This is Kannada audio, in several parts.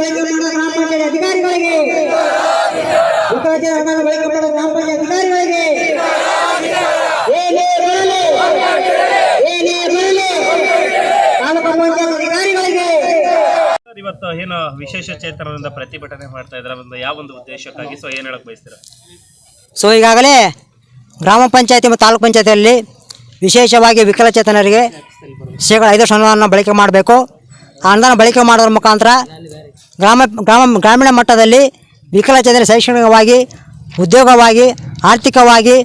ಬಳಕೆ ಮಾಡೋ ಗ್ರಾಮ ಪಂಚಾಯತ್ ಅಧಿಕಾರಿಗಳಿಗೆ. ಮುಖಾಚಾರ ಅನುದಾನ ಬಳಕೆ ಮಾಡೋ ಗ್ರಾಮ ಪಂಚಾಯತ್ ಅಧಿಕಾರಿಗಳಿಗೆ. ಏನೇ ಬರಲಿ ಏನೇ ಬರಲಿ ತಾಲೂಕು ಪಂಚಾಯತ್ ಅಧಿಕಾರಿಗಳಿಗೆ. ಇವತ್ತು ಏನು ವಿಶೇಷ ಚೇತನದಿಂದ ಪ್ರತಿಭಟನೆ ಮಾಡ್ತಾ ಇದ್ದಾರೆ? ಒಂದು ಯಾವ ಒಂದು ಉದ್ದೇಶಕ್ಕಾಗಿ? ಸೊ ಏನು ಹೇಳಕ್ ಬಯಸ್ತೀರಾ? ಸೊ ಈಗಾಗಲೇ ಗ್ರಾಮ ಪಂಚಾಯತಿ ಮತ್ತು ತಾಲೂಕು ಪಂಚಾಯತಿಯಲ್ಲಿ ವಿಶೇಷವಾಗಿ ವಿಕಲಚೇತನರಿಗೆ ಶೇಕಡ ಐದು ಅನುದಾನ ಬಳಕೆ ಮಾಡಬೇಕು. ಆ ಅನುದಾನ ಬಳಕೆ ಮಾಡೋದ್ರ ಮುಖಾಂತರ ಗ್ರಾಮ ಗ್ರಾಮ, ಗ್ರಾಮೀಣ ಮಟ್ಟದಲ್ಲಿ ವಿಕಲಚೇತನ ಶೈಕ್ಷಣಿಕವಾಗಿ, ಉದ್ಯೋಗವಾಗಿ, ಆರ್ಥಿಕವಾಗಿ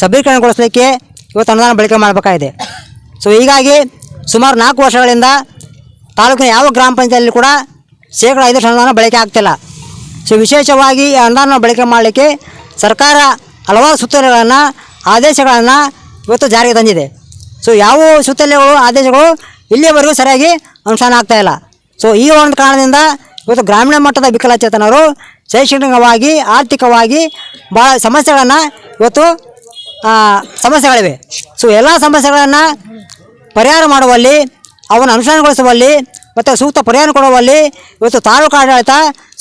ಸಬಲೀಕರಣಗೊಳಿಸಲಿಕ್ಕೆ ಇವತ್ತು ಅನುದಾನ ಬಳಕೆ ಮಾಡಬೇಕಾಗಿದೆ. ಸೊ ಹೀಗಾಗಿ ಸುಮಾರು ನಾಲ್ಕು ವರ್ಷಗಳಿಂದ ತಾಲೂಕಿನ ಯಾವ ಗ್ರಾಮ ಪಂಚಾಯತಿಯಲ್ಲಿ ಕೂಡ ಶೇಕಡ ಐದು ಅನುದಾನ ಬಳಕೆ ಆಗ್ತಿಲ್ಲ. ಸೊ ವಿಶೇಷವಾಗಿ ಈ ಅನುದಾನ ಬಳಕೆ ಮಾಡಲಿಕ್ಕೆ ಸರ್ಕಾರ ಹಲವಾರು ಸುತ್ತೋಲೆಗಳನ್ನು ಆದೇಶಗಳನ್ನು ಇವತ್ತು ಜಾರಿಗೆ ತಂದಿದೆ. ಸೊ ಯಾವ ಸುತ್ತೋಲೆಗಳು ಆದೇಶಗಳು ಇಲ್ಲಿಯವರೆಗೂ ಸರಿಯಾಗಿ ಅನುಷ್ಠಾನ ಆಗ್ತಾಯಿಲ್ಲ ಸೊ ಈ ಒಂದು ಕಾರಣದಿಂದ ಇವತ್ತು ಗ್ರಾಮೀಣ ಮಟ್ಟದ ವಿಕಲಚೇತನರು ಶೈಕ್ಷಣಿಕವಾಗಿ, ಆರ್ಥಿಕವಾಗಿ ಭಾಳ ಸಮಸ್ಯೆಗಳನ್ನು ಇವತ್ತು ಸಮಸ್ಯೆಗಳಿವೆ. ಸೊ ಎಲ್ಲ ಸಮಸ್ಯೆಗಳನ್ನು ಪರಿಹಾರ ಮಾಡುವಲ್ಲಿ, ಅವನ್ನು ಅನುಷ್ಠಾನಗೊಳಿಸುವಲ್ಲಿ, ಮತ್ತು ಸೂಕ್ತ ಪರಿಹಾರ ಕೊಡುವಲ್ಲಿ ಇವತ್ತು ತಾಲೂಕು ಆಡಳಿತ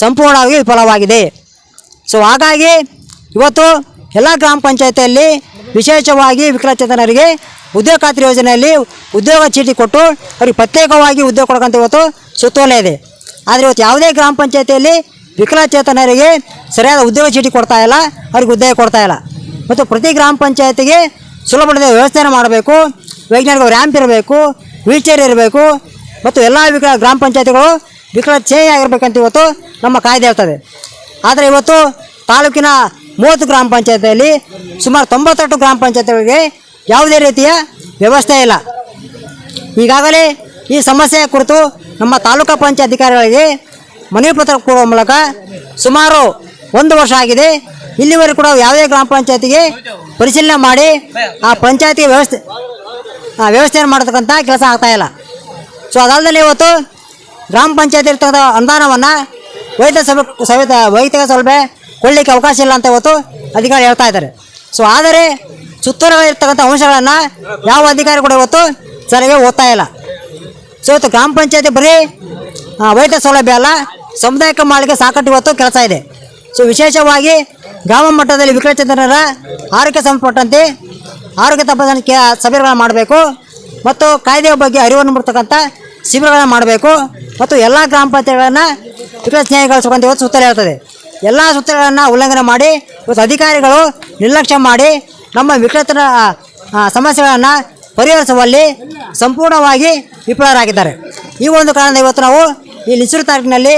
ಸಂಪೂರ್ಣವಾಗಿ ವಿಫಲವಾಗಿದೆ. ಸೊ ಹಾಗಾಗಿ ಇವತ್ತು ಎಲ್ಲ ಗ್ರಾಮ ಪಂಚಾಯತಿಯಲ್ಲಿ ವಿಶೇಷವಾಗಿ ವಿಕಲಚೇತನರಿಗೆ ಉದ್ಯೋಗ ಖಾತ್ರಿ ಯೋಜನೆಯಲ್ಲಿ ಉದ್ಯೋಗ ಚೀಟಿ ಕೊಟ್ಟು, ಅವ್ರಿಗೆ ಪ್ರತ್ಯೇಕವಾಗಿ ಉದ್ಯೋಗ ಕೊಡೋಕ್ಕಂತ ಇವತ್ತು ಸುತ್ತೋಲೆ ಇದೆ. ಆದರೆ ಇವತ್ತು ಯಾವುದೇ ಗ್ರಾಮ ಪಂಚಾಯತಿಯಲ್ಲಿ ವಿಕಲಚೇತನರಿಗೆ ಸರಿಯಾದ ಉದ್ಯೋಗ ಚೀಟಿ ಕೊಡ್ತಾ ಇಲ್ಲ, ಅವ್ರಿಗೆ ಉದ್ಯೋಗ ಕೊಡ್ತಾ ಇಲ್ಲ. ಮತ್ತು ಪ್ರತಿ ಗ್ರಾಮ ಪಂಚಾಯತಿಗೆ ಸುಲಭದ ವ್ಯವಸ್ಥೆಯನ್ನು ಮಾಡಬೇಕು ವೈಜ್ಞಾನಿಕ ರ್ಯಾಂಪ್ ಇರಬೇಕು ವೀಲ್ಚೇರ್ ಇರಬೇಕು, ಮತ್ತು ಎಲ್ಲ ವಿಕಲ ಗ್ರಾಮ ಪಂಚಾಯತಿಗಳು ವಿಕಲಚೇಯ ಆಗಿರ್ಬೇಕಂತ ಇವತ್ತು ನಮ್ಮ ಕಾಯ್ದೆ ಇರ್ತದೆ ಆದರೆ ಇವತ್ತು ತಾಲೂಕಿನ ಮೂವತ್ತು ಗ್ರಾಮ ಪಂಚಾಯತಿಯಲ್ಲಿ ಸುಮಾರು ತೊಂಬತ್ತೆಂಟು ಗ್ರಾಮ ಪಂಚಾಯತಿಗಳಿಗೆ ಯಾವುದೇ ರೀತಿಯ ವ್ಯವಸ್ಥೆ ಇಲ್ಲ. ಈಗಾಗಲೇ ಈ ಸಮಸ್ಯೆಯ ಕುರಿತು ನಮ್ಮ ತಾಲೂಕಾ ಪಂಚಾಯತ್ ಅಧಿಕಾರಿಗಳಿಗೆ ಮನವಿ ಪತ್ರ ಕೊಡುವ ಮೂಲಕ ಸುಮಾರು ಒಂದು ವರ್ಷ ಆಗಿದೆ. ಇಲ್ಲಿವರೆಗೂ ಕೂಡ ಯಾವುದೇ ಗ್ರಾಮ ಪಂಚಾಯತಿಗೆ ಪರಿಶೀಲನೆ ಮಾಡಿ ಆ ಪಂಚಾಯತಿಗೆ ವ್ಯವಸ್ಥೆ, ಆ ವ್ಯವಸ್ಥೆಯನ್ನು ಮಾಡತಕ್ಕಂಥ ಕೆಲಸ ಆಗ್ತಾಯಿಲ್ಲ ಸೊ ಅದಲ್ಲದೆ ಇವತ್ತು ಗ್ರಾಮ ಪಂಚಾಯತಿ ಇರ್ತಕ್ಕಂಥ ಅನುದಾನವನ್ನು ವೈದ್ಯ ಸಭೆ, ಸವಿತ, ವೈಯಕ್ತಿಕ ಸೌಲಭ್ಯ ಕೊಡಲಿಕ್ಕೆ ಅವಕಾಶ ಇಲ್ಲ ಅಂತ ಇವತ್ತು ಅಧಿಕಾರಿ ಹೇಳ್ತಾ ಇದ್ದಾರೆ. ಸೊ ಆದರೆ ಸುತ್ತೂರಿರ್ತಕ್ಕಂಥ ಅಂಶಗಳನ್ನು ಯಾವ ಅಧಿಕಾರಿ ಕೂಡ ಇವತ್ತು ಸರಿಯಾಗಿ ಓದ್ತಾ ಇಲ್ಲ. ಸೊ ಇವತ್ತು ಗ್ರಾಮ ಪಂಚಾಯತಿ ಬರೀ ವೈದ್ಯ ಸೌಲಭ್ಯ ಅಲ್ಲ, ಸಮುದಾಯಕ್ಕೆ ಮಾಡಲಿಕ್ಕೆ ಸಾಕಷ್ಟು ಇವತ್ತು ಕೆಲಸ ಇದೆ. ಸೊ ವಿಶೇಷವಾಗಿ ಗ್ರಾಮ ಮಟ್ಟದಲ್ಲಿ ವಿಕಲಚೇತನರ ಆರೋಗ್ಯ ಸಂಬಂಧಪಟ್ಟಂತೆ ಆರೋಗ್ಯ ತಪಾಸಣೆ ಸಭೆಗಳನ್ನು ಮಾಡಬೇಕು ಮತ್ತು ಕಾಯ್ದೆಯ ಬಗ್ಗೆ ಅರಿವನ್ನು ಮೂಡ್ತಕ್ಕಂಥ ಶಿಬಿರಗಳನ್ನು ಮಾಡಬೇಕು ಮತ್ತು ಎಲ್ಲ ಗ್ರಾಮ ಪಂಚಾಯತ್ಗಳನ್ನು ವಿಕಲ ಸ್ನೇಹಿಗಳಿಸ್ಕೊಂತ ಇವತ್ತು ಸುತ್ತಲೇ ಇರ್ತದೆ. ಎಲ್ಲ ಸುತ್ತಲೆಗಳನ್ನು ಉಲ್ಲಂಘನೆ ಮಾಡಿ, ಇವತ್ತು ಅಧಿಕಾರಿಗಳು ನಿರ್ಲಕ್ಷ್ಯ ಮಾಡಿ ನಮ್ಮ ವಿಕಲತನ ಸಮಸ್ಯೆಗಳನ್ನು ಪರಿಹರಿಸುವಲ್ಲಿ ಸಂಪೂರ್ಣವಾಗಿ ವಿಫಲರಾಗಿದ್ದಾರೆ. ಈ ಒಂದು ಕಾರಣದಿಂದ ಇವತ್ತು ನಾವು ಈ ಲಿಸೂರು ತಾಲೂಕಿನಲ್ಲಿ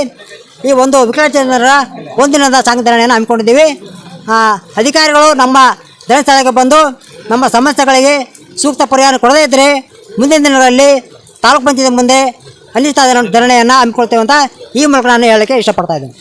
ಈ ಒಂದು ವಿಕಲಚೇತನರ ಒಂದಿನದ ಸಂಘಟನೆಯನ್ನು ಹಮ್ಮಿಕೊಂಡಿದ್ದೀವಿ. ಅಧಿಕಾರಿಗಳು ನಮ್ಮ ಧರ್ಮಸ್ಥಳಕ್ಕೆ ಬಂದು ನಮ್ಮ ಸಮಸ್ಯೆಗಳಿಗೆ ಸೂಕ್ತ ಪರಿಹಾರ ಕೊಡದೇ ಇದ್ದರೆ ಮುಂದಿನ ದಿನಗಳಲ್ಲಿ ತಾಲೂಕು ಪಂಚಾಯತ್ ಮುಂದೆ ಅನಿಶ್ಚಿತ ಧರಣಿಯನ್ನು ಹಮ್ಮಿಕೊಳ್ತೇವೆ ಅಂತ ಈ ಮೂಲಕ ನಾನು ಹೇಳೋಕ್ಕೆ ಇಷ್ಟಪಡ್ತಾ ಇದ್ದೀನಿ.